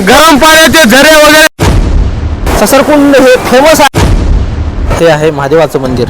गरम पाण्याचे झरे वगैरे. ससरकुंड हे फेमस आहे. हे आहे महादेवाचं मंदिर.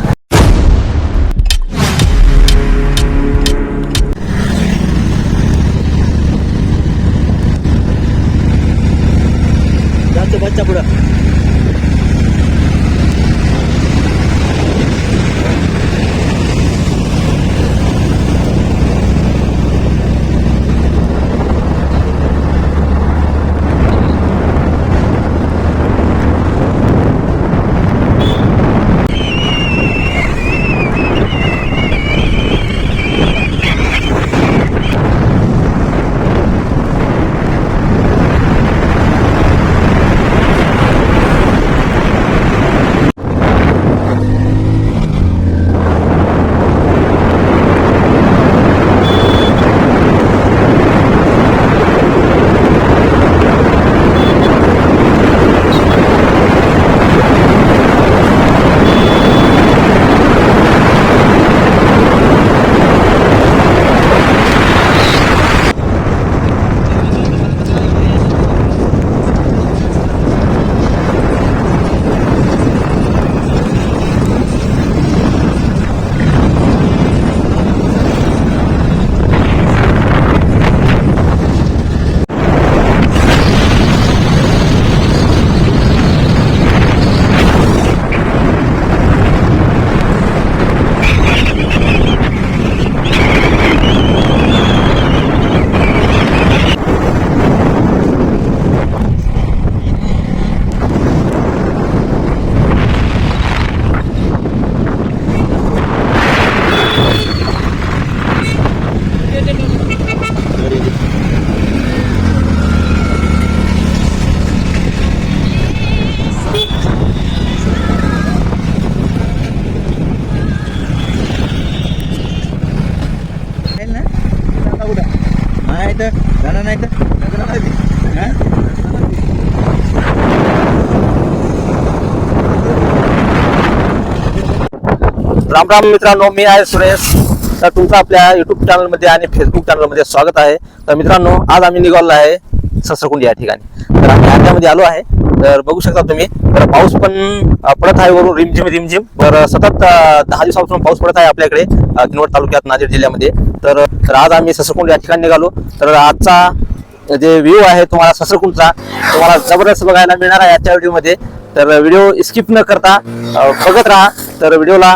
राम राम मित्रांनो मी आहे सुरेश. तर तुमचं आपल्या युट्यूब चॅनलमध्ये आणि फेसबुक चॅनलमध्ये स्वागत आहे. तर मित्रांनो आज आम्ही निघालो आहे ससरकुंड या ठिकाणी. तर आम्ही आंध्यामध्ये आलो आहे. तर बघू शकता तुम्ही तर पाऊस पण पडत आहे वरून रिमझिम रिमझिम. तर सतत दहा दिवसापासून पाऊस पडत आहे आपल्याकडे किनवट तालुक्यात नांदेड जिल्ह्यामध्ये. तर तर आज आम्ही ससरकुंड या ठिकाणी निघालो. तर आजचा जे व्ह्यू आहे तुम्हाला ससरकुंडचा तुम्हाला जबरदस्त बघायला मिळणार आहे आजच्या व्हिडिओमध्ये तर व्हिडिओ स्किप न करता बघत राहा. तर व्हिडिओला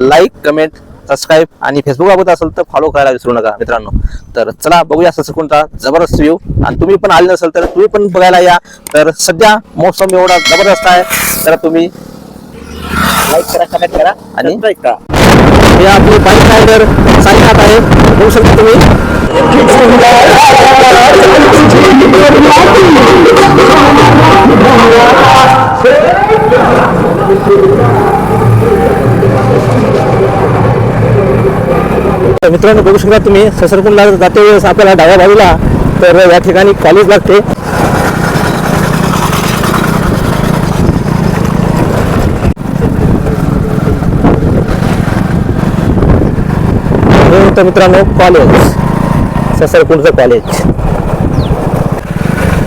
लाईक कमेंट सबस्क्राईब आणि फेसबुक बघत असेल तर फॉलो करायला विसरू नका मित्रांनो. तर चला बघूया ससकुंडचा जबरदस्त व्ह्यू आणि तुम्ही पण आले नसेल तर तुम्ही पण बघायला या. तर सध्या मोसम एवढा जबरदस्त आहे. तर तुम्ही लाईक करा कमेंट करा. आणि हे आपले बाईक रायडर साईनाथ आहे. बघू शकता तुम्ही. मित्रांनो बघू शकता तुम्ही ससरकुंडला जाते वेळेस आपल्याला डाव्या बाजूला तर या ठिकाणी कॉलेज लागते. मित्रांनो कॉलेज ससरकुंडचं कॉलेज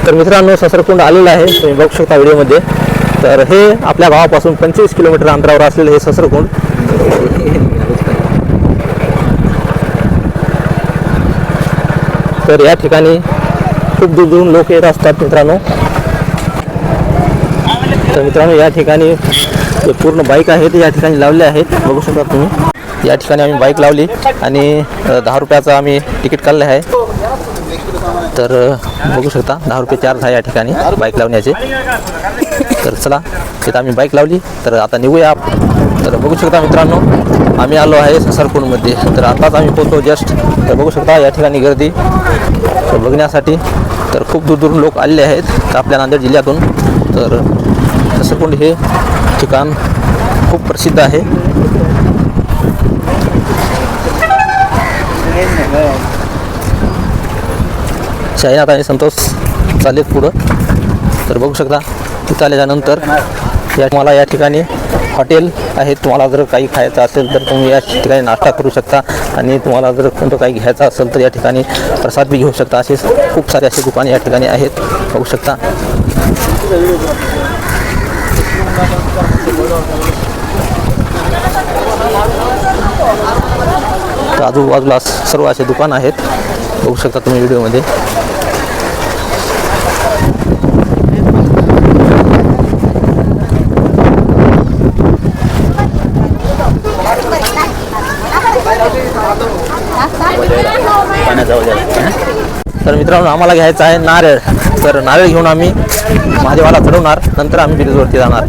तर मित्रांनो ससरकुंड आलेलं आहे तुम्ही बघू शकता व्हिडिओमध्ये. तर हे आपल्या गावापासून पंचवीस किलोमीटर अंतरावर असलेलं हे ससरकुंड तर या ठिकाणी खूप दूर दूरून लोक येत असतात मित्रांनो. तर मित्रांनो या ठिकाणी जे पूर्ण बाईक आहेत या ठिकाणी लावले आहेत. बघू शकता तुम्ही. या ठिकाणी आम्ही बाईक लावली आणि दहा रुपयाचं आम्ही तिकीट काढलं आहे. तर बघू शकता दहा रुपये चार्ज आहे या ठिकाणी बाईक लावण्याचे. तर चला तिथं आम्ही बाईक लावली तर आता निघूया तर बघू शकता मित्रांनो आम्ही आलो आहे ससरपूरमध्ये. तर आताच आम्ही पोहोचतो जस्ट तर बघू शकता या ठिकाणी गर्दी. तर बघण्यासाठी तर खूप दूर दूरून लोक आलेले आहेत तर आपल्या नांदेड जिल्ह्यातून. तर ससरकुंड हे ठिकाण खूप प्रसिद्ध आहे. शाहीनाथ आणि संतोष चालेत पुढं. तर बघू शकता तिथं आल्याच्यानंतर या तुम्हाला या ठिकाणी हॉटेल आहे. तुम्हाला जर काही खायचं असेल तर तुम्ही या ठिकाणी नाश्ता करू शकता आणि तुम्हाला जर कोणतं काही घ्यायचं असेल तर या ठिकाणी प्रसाद बी घेऊ शकता. असे खूप सारे असे दुकाने या ठिकाणी आहेत. बघू शकता. आजूबाजूला सर्व असे दुकान आहेत. बघू शकता तुम्ही व्हिडिओमध्ये. तर मित्रांनो आम्हाला घ्यायचं आहे नारळ. तर नारळ घेऊन आम्ही महादेवाला चढवणार. नंतर आम्ही ब्रिजवरती जाणार.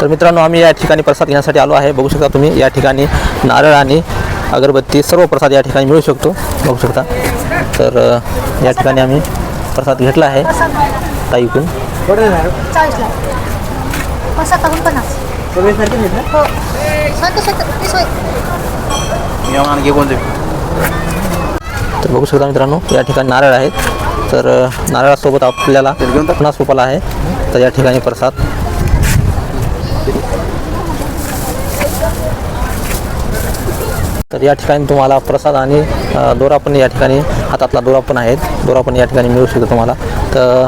तर मित्रांनो आम्ही या ठिकाणी प्रसाद घेण्यासाठी आलो आहे. बघू शकता तुम्ही या ठिकाणी नारळ आणि अगरबत्ती सर्व प्रसाद या ठिकाणी मिळू शकतो. बघू शकता. तर या ठिकाणी आम्ही प्रसाद घेतला आहे. ताईकून चाळीसला पन्नास टाकून पन्नास हो सारखं सारखं तीस होय तर बघू शकता मित्रांनो या ठिकाणी नारळ आहेत. तर नारळासोबत आपल्याला पन्नास रुपयाला आहे. तर या ठिकाणी प्रसाद. तर या ठिकाणी तुम्हाला प्रसाद आणि दोरा पण या ठिकाणी हातातला दोरा पण आहेत. दोरा पण या ठिकाणी मिळू शकतो तुम्हाला. तर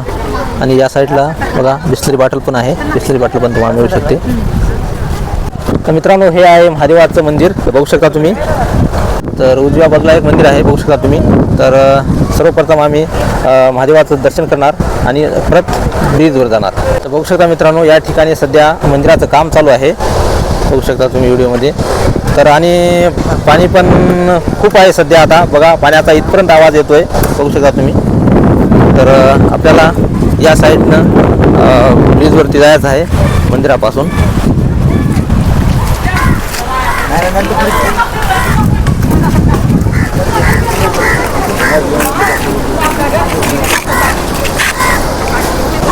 आणि या साईडला बघा बिस्लरी बॉटल पण आहे. बिस्लरी बॉटल पण तुम्हाला मिळू शकते. तर मित्रांनो हे आहे महादेवाचं मंदिर. बघू शकता तुम्ही. तर उजव्या बाजूला एक मंदिर आहे बघू शकता तुम्ही. तर सर्वप्रथम आम्ही महादेवाचं दर्शन करणार आणि परत ब्रिजवर जाणार. तर बघू शकता मित्रांनो या ठिकाणी सध्या मंदिराचं काम चालू आहे. बघू शकता तुम्ही व्हिडिओमध्ये. तर आणि पाणी पण खूप आहे सध्या आता. बघा पाण्याचा इथपर्यंत आवाज येतो आहे बघू शकता तुम्ही. तर आपल्याला या साईडनं ब्रिजवरती जायचं आहे मंदिरापासून.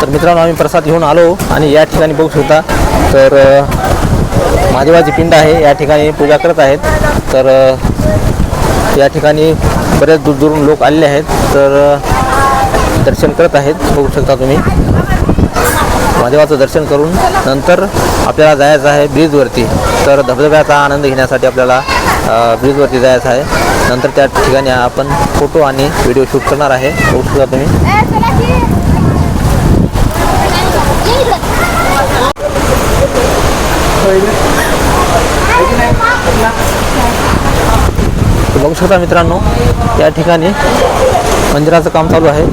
तर मित्रांनो आम्ही प्रसाद घेऊन आलो आणि या ठिकाणी बघू शकता तर अ, महादेवाची पिंड आहे. या ठिकाणी पूजा करत आहेत. तर या ठिकाणी बरेच दूर दूरून लोक आलेले आहेत. तर दर्शन करत आहेत. बघू शकता तुम्ही. महादेवाचं दर्शन करून नंतर आपल्याला जायचं आहे ब्रिजवरती. तर धबधब्याचा आनंद घेण्यासाठी आपल्याला ब्रिजवरती जायचं आहे. नंतर त्या ठिकाणी आपण फोटो आणि व्हिडिओ शूट करणार आहे. बघू शकता तुम्ही. बघू शकता मित्रांनो या ठिकाणी मंदिराचं काम चालू आहे.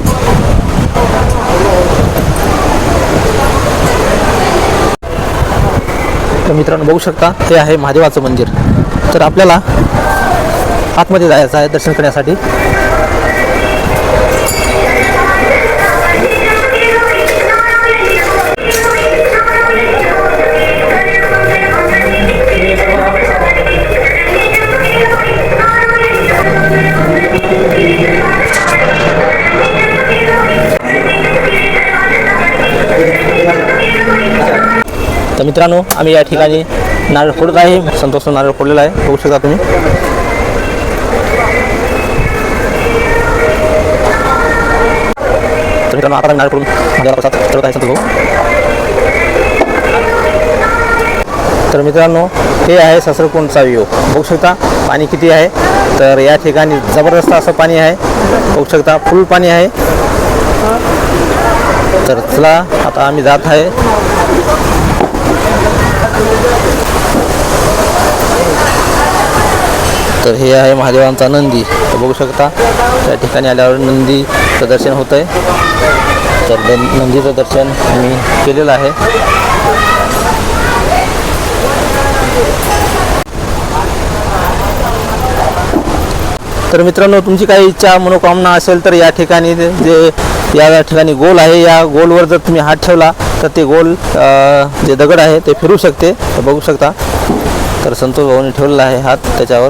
तर मित्रांनो बघू शकता हे आहे महादेवाचं मंदिर. तर आपल्याला आतमध्ये जायचं आहे दर्शन करण्यासाठी. मित्रांनो आम्ही या ठिकाणी नारळ फोडत आहे. संतोष नारळ फोडलेला आहे. बघू शकता तुम्ही. तर मित्रांनो आता नारळ फोडून आहे संतोष तर मित्रांनो हे आहे ससरकुंडचा व्ह्यू बघू शकता पाणी किती आहे. तर या ठिकाणी जबरदस्त असं पाणी आहे. बघू शकता फुल पाणी आहे. तर चला आता आम्ही जात आहे. तर हे आहे महादेवांचा नंदी. तर बघू शकता त्या ठिकाणी आल्यावर नंदीचं दर्शन होतं आहे तर नंदीचं दर्शन मी केलेलं आहे. तर मित्रांनो तुमची काही इच्छा मनोकामना असेल तर या ठिकाणी जे जे या ठिकाणी गोल आहे या गोलवर जर तुम्ही हात ठेवला तर ते गोल जे दगड आहे ते फिरू शकते. तर बघू शकता. तर संतोष भाऊने ठेवलेला आहे हात त्याच्यावर.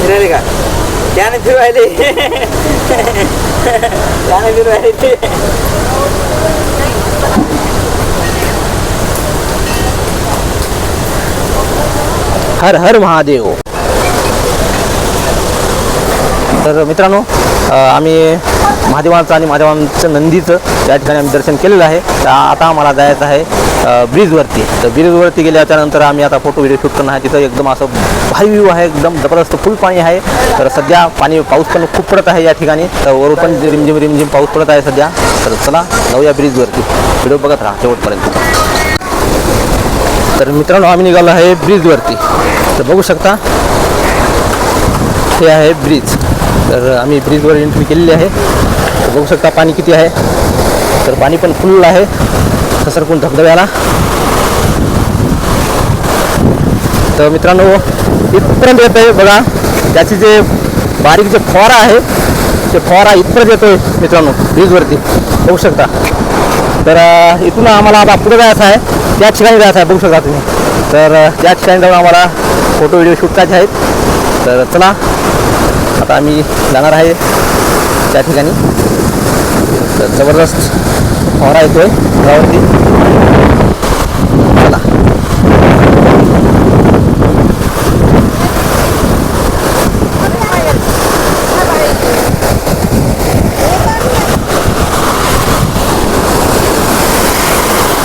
फिरायले का? त्याने फिरवायले. त्याने फिरवायले. ते हर हर महादेव. तर मित्रांनो आम्ही महादेवांचं आणि महादेवांचं नंदीचं या ठिकाणी आम्ही दर्शन केलेलं आहे. तर आता आम्हाला जायचं आहे ब्रिजवरती. तर ब्रिजवरती गेल्याच्यानंतर आम्ही आता फोटो व्हिडिओ शूट करणार आहे. तिथं एकदम असं भारी व्ह्यू आहे एकदम जबरदस्त फुल पाणी आहे. तर सध्या पाणी पाऊस पण खूप पडत आहे या ठिकाणी. तर वरून पण रिमझिम रिमझिम पाऊस पडत आहे सध्या. तर चला जाऊया ब्रिजवरती. व्हिडिओ बघत राहा शेवटपर्यंत. तर मित्रांनो आम्ही निघालो आहे ब्रिजवरती. तर बघू शकता. हे आहे ब्रिज तर आम्ही ब्रिजवर एंट्री केलेली आहे. तर बघू शकता पाणी किती आहे. तर पाणी पण फुल आहे. घसरकून धबधब्याला. तर मित्रांनो इथपर्यंत येत आहे बघा. त्याची जे बारीक जे फवारा आहे ते फवारा इथपर्यंत येतोय मित्रांनो ब्रिजवरती बघू शकता. तर इथून आम्हाला आता पुढे जायचं आहे. त्या ठिकाणी जायचं आहे. बघू शकता तुम्ही. तर त्या ठिकाणी जाऊन आम्हाला फ़ोटो व्हिडिओ शूट करायचे आहेत. तर चला, आता आम्ही जाणार आहे त्या ठिकाणी. तर ज़बरदस्त फवारा येतोय गावावरती. चला.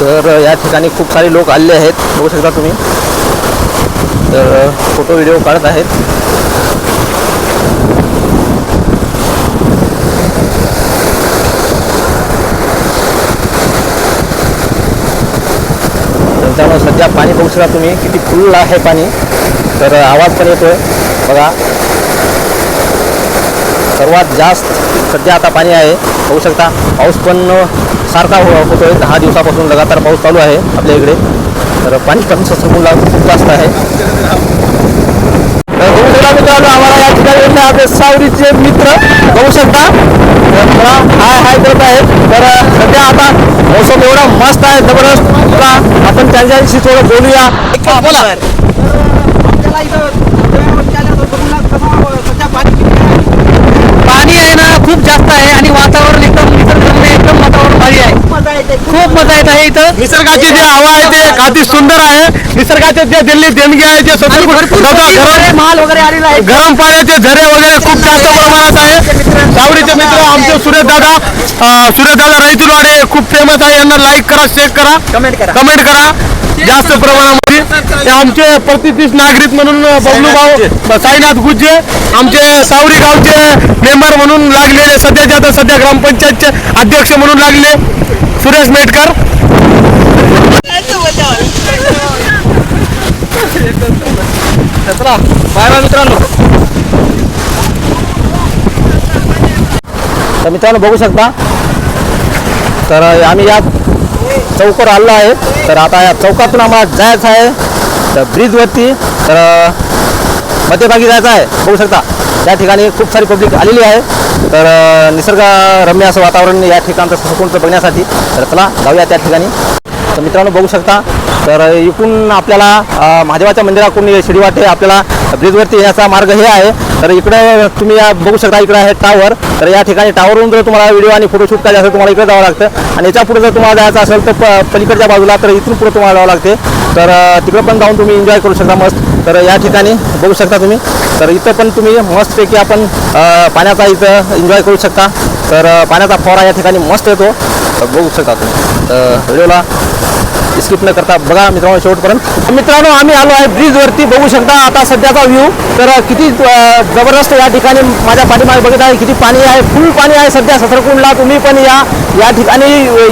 तर या ठिकाणी सारे लोक आलेले आहेत. बघू शकता तुम्ही. तर फोटो व्हिडिओ काढत आहेत. त्यामुळे सध्या पाणी बघू शकता तुम्ही. किती फुल आहे पाणी. तर आवाज पण येतोय. बघा. सर्वात जास्त सध्या आता पाणी आहे. होऊ शकता पाऊस पण सारखा हो होतोय. दहा दिवसापासून लगातार पाऊस चालू आहे आपल्या इकडे. तर पाणी पण ससरून खूप जास्त आहे तर बघू शकता मित्रांनो आम्हाला या सावरीचे मित्र बघू शकता. हाय हाय करत आहेत. तर सध्या आता मौसम एवढा मस्त आहे जबरदस्त. आपण त्यांच्याशी थोडं बोलूया. बोला. पाणी आहे? ना खूप जास्त आहे आणि वातावरण एकदम एकदम वातावरण भारी आहे. खूप मजा येत आहे इथं. निसर्गाची जी हवा आहे ते अति सुंदर आहे. निसर्गाचे जे दिल्ली देणगी आहे भरपूर गरम माल वगैरे आलेला आहे. गरम पाण्याचे झरे वगैरे खूप जास्त प्रमाणात आहे. सावरीचे मित्र आमचे सुरेश दादा सुरेश दादा रैतुलवाडे खूप फेमस आहे. यांना लाईक करा शेअर करा. कमेंट करा. कमेंट करा. जास्त प्रमाणामध्ये. हे आमचे प्रतिष्ठित नागरिक म्हणून बबलू भाऊ साईनाथ गुज्जे. आमचे सावरी गावचे मेंबर म्हणून लागलेले सध्याचे आता सध्या ग्रामपंचायतचे अध्यक्ष म्हणून लागले सुरेश मेटकर. मित्रांनो तर मित्रांनो बघू शकता. तर आम्ही या चौकावर आलो आहे. तर आता या चौकातून आम्हाला जायचं आहे. तर ब्रिजवरती तर मध्यभागी जायचं आहे. बघू शकता या ठिकाणी खूप सारी पब्लिक आलेली आहे. तर निसर्गरम्य असं वातावरण या ठिकाणचं सुकूनचं बघण्यासाठी. तर चला जाऊया त्या ठिकाणी. तर मित्रांनो बघू शकता. तर इकडून आपल्याला महादेवाच्या मंदिराकडून ये शिडीवाटे आपल्याला ब्रिजवरती येण्याचा मार्ग हे आहे. तर इकडे तुम्ही या बघू शकता इकडे आहे टावर तर या ठिकाणी टावरवरून जर तुम्हाला व्हिडिओ आणि फोटोशूट करायचं असेल तुम्हाला इकडे जावं लागतं. आणि याच्यापुढे जर तुम्हाला जायचं असेल तर प पलीकडच्या बाजूला तर इथून पुढे तुम्हाला जावं लागते. तर तिकडं पण जाऊन तुम्ही एन्जॉय करू शकता मस्त. तर या ठिकाणी बघू शकता तुम्ही. तर इथं पण तुम्ही मस्तपैकी आपण पाण्याचा इथं एन्जॉय करू शकता. तर पाण्याचा फवारा या ठिकाणी मस्त येतो. बघू शकता तुम्ही. तर व्हिडिओला स्किप न करता बघा मित्रांनो शेवटपर्यंत. मित्रांनो आम्ही आलो आहे ब्रिजवरती बघू शकता आता सध्याचा व्ह्यू तर किती जबरदस्त या ठिकाणी माझ्या पाठीमागे बघत आहे. किती पाणी आहे. फुल पाणी आहे सध्या. सतरकुंडला तुम्ही पण या. या ठिकाणी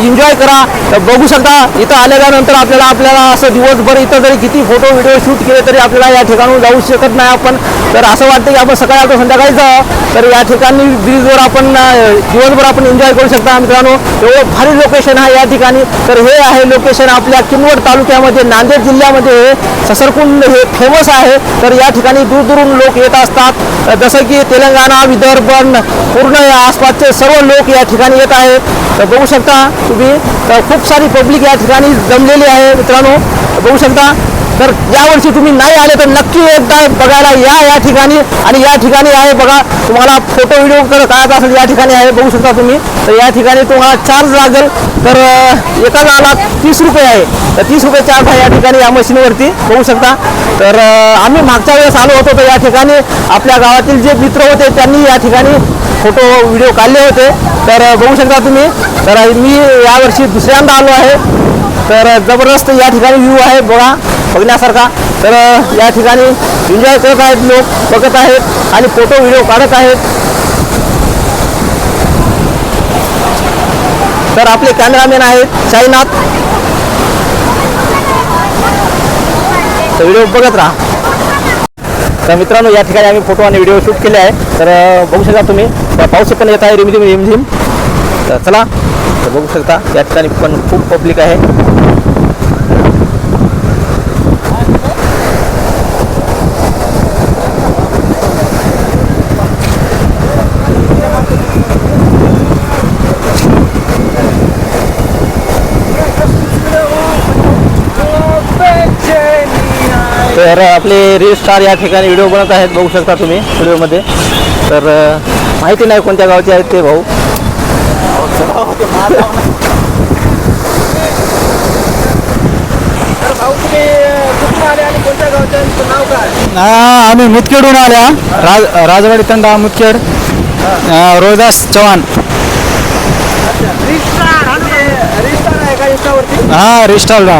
एन्जॉय करा. बघू शकता इथं आल्यानंतर आपल्याला आपल्याला असं दिवसभर इथं जरी किती फोटो व्हिडिओ शूट केले तरी आपल्याला या ठिकाणून जाऊ शकत नाही आपण. तर असं वाटतं की आपण सकाळी आलो संध्याकाळी जावं तर या ठिकाणी ब्रिजवर आपण दिवसभर आपण एन्जॉय करू शकता मित्रांनो. एवढं भारी लोकेशन आहे या ठिकाणी. तर हे आहे लोकेशन आपल्या किनवट तालुक्यामध्ये नांदेड जिल्ह्यामध्ये हे ससरकुंड हे फेमस आहे. तर या ठिकाणी दूरदूरून लोक येत असतात. जसं की तेलंगणा विदर्भ पूर्ण या आसपासचे सर्व लोक या ठिकाणी येत आहेत. तर बघू शकता तुम्ही तर खूप सारी पब्लिक या ठिकाणी जमलेली आहे मित्रांनो. बघू शकता तर यावर्षी तुम्ही नाही आले तर नक्की एकदा बघायला या या ठिकाणी. आणि या ठिकाणी आहे बघा तुम्हाला फोटो व्हिडिओ करायचा असेल या ठिकाणी आहे बघू शकता तुम्ही. तर या ठिकाणी तुम्हाला चार्ज लागेल. तर एका गावाला तीस रुपये आहे. तर तीस रुपये चार्ज आहे या ठिकाणी या मशीनवरती बघू शकता. तर आम्ही मागच्या वेळेस आलो होतो तर या ठिकाणी आपल्या गावातील जे मित्र होते त्यांनी या ठिकाणी फोटो व्हिडिओ काढले होते. तर बघू शकता तुम्ही. तर मी यावर्षी दुसऱ्यांदा आलो आहे. तर जबरदस्त या ठिकाणी व्ह्यू आहे बघा. बघण्यासारखा. तर या ठिकाणी एन्जॉय करत आहेत लोक बघत आहेत आणि फोटो व्हिडिओ काढत आहेत. तर आपले कॅमेरामॅन आहेत साईनाथ. तर व्हिडिओ बघत राहा. तर मित्रांनो या ठिकाणी आम्ही फोटो आणि व्हिडिओ शूट केले आहे. तर बघू शकता तुम्ही. पाऊस पण येत आहे रिमझिम रिमझिम. तर चला तर बघू शकता या ठिकाणी पण खूप पब्लिक आहे तर आपले रील स्टार या ठिकाणी व्हिडिओ बनत आहेत बघू शकता तुम्ही व्हिडिओमध्ये तर माहिती नाही कोणत्या गावचे आहेत ते भाऊ. आम्ही मुतखेडून आल्या राज राजवाडी तंडा मुतखेड रोहिदास चव्हाण. हा रिस्टॉल हो.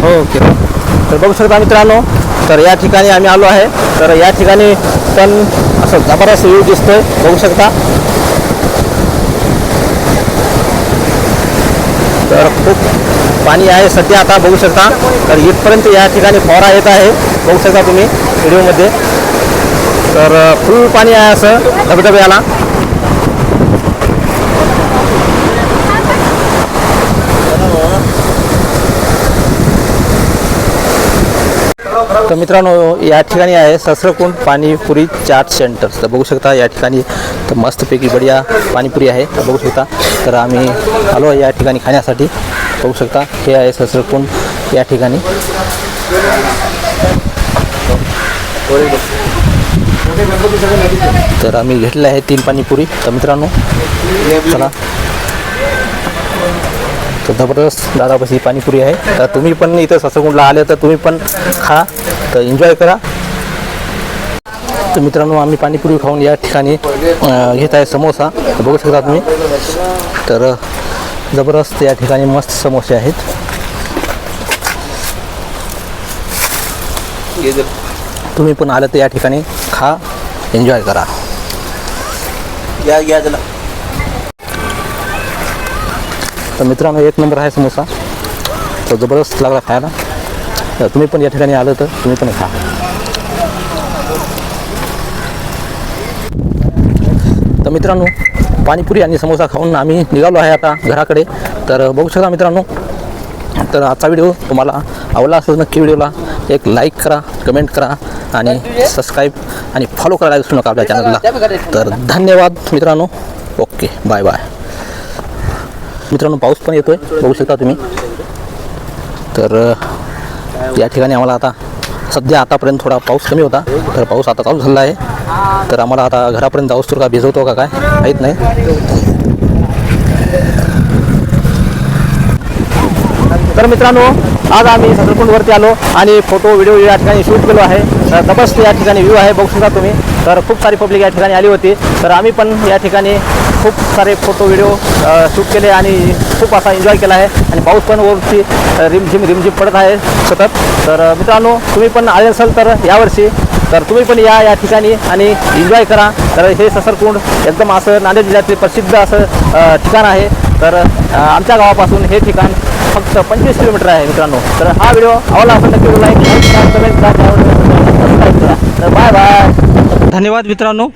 ओके. तर बघू शकता मित्रांनो तर या ठिकाणी आम्ही आलो आहे. तर या ठिकाणी पण असं जबरदस्त व्ह्यू दिसतोय. बघू शकता. तर खूप पाणी आहे सध्या आता बघू शकता. तर इथपर्यंत या ठिकाणी फवारा येत आहे. बघू शकता तुम्ही व्हिडिओमध्ये. तर फुल पाणी आहे असं धबधब्याला. तर मित्रांनो या ठिकाणी आहे ससरकुंड पाणीपुरी चाट सेंटर. तर बघू शकता या ठिकाणी तर मस्तपैकी बढिया पाणीपुरी आहे. तर बघू शकता तर आम्ही आलो आहे या ठिकाणी खाण्यासाठी. बघू शकता हे आहे ससरकुंड या ठिकाणी. तर आम्ही घेतलेलं आहे तीन पाणीपुरी. तर मित्रांनो चला. तर जबरदस्त दादापाशी पाणीपुरी आहे. तर तुम्ही पण इथं ससगुंडला आले तर तुम्ही पण खा तर एन्जॉय करा. तर मित्रांनो आम्ही पाणीपुरी खाऊन या ठिकाणी घेत आहे समोसा. बघू शकता तुम्ही. तर जबरदस्त या ठिकाणी मस्त समोसे आहेत. तुम्ही पण आलं तर या ठिकाणी खा एन्जॉय करा. या या तर मित्रांनो एक नंबर आहे समोसा. तो जबरदस्त लागला खायला. तर तुम्ही पण या ठिकाणी आलं तर तुम्ही पण खा. तर मित्रांनो पाणीपुरी आणि समोसा खाऊन आम्ही निघालो आहे आता घराकडे. तर बघू शकता मित्रांनो तर आजचा व्हिडिओ तुम्हाला आवडला असेल नक्की व्हिडिओला एक लाईक करा कमेंट करा आणि सबस्क्राईब आणि फॉलो करायला विसरू नका आपल्या चॅनलला तर धन्यवाद मित्रांनो. ओके बाय बाय मित्रांनो पाऊस पण येतोय. बघू शकता तुम्ही. तर या ठिकाणी आम्हाला आता सध्या आतापर्यंत थोडा पाऊस कमी होता. तर पाऊस आता चालू झाला आहे. तर आम्हाला आता घरापर्यंत जाऊस तर का भिजवतो का काय? माहीत नाही. तर मित्रांनो आज आम्ही सदरकुंडवरती आलो आणि फोटो व्हिडिओ या ठिकाणी शूट केलो आहे. तर जबरदस्त या ठिकाणी व्ह्यू आहे बघू शकता तुम्ही. तर खूप सारी पब्लिक या ठिकाणी आली होती. तर आम्ही पण या ठिकाणी खूप सारे फोटो व्हिडिओ शूट केले आणि खूप असा एन्जॉय केला आहे. आणि पाऊस पण वरती रिमझिम रिमझिम पडत आहे सतत. तर मित्रांनो तुम्ही पण आले असाल तर यावर्षी तर तुम्ही पण या या ठिकाणी आणि एन्जॉय करा. तर हे ससरकुंड एकदम असं नांदेड जिल्ह्यातील प्रसिद्ध असं ठिकाण आहे. तर आमच्या गावापासून हे ठिकाण फक्त पंचवीस किलोमीटर आहे मित्रांनो. तर हा व्हिडिओ आवडला असेल नक्की लाईक कमेंट करा. तर बाय बाय धन्यवाद मित्रांनो.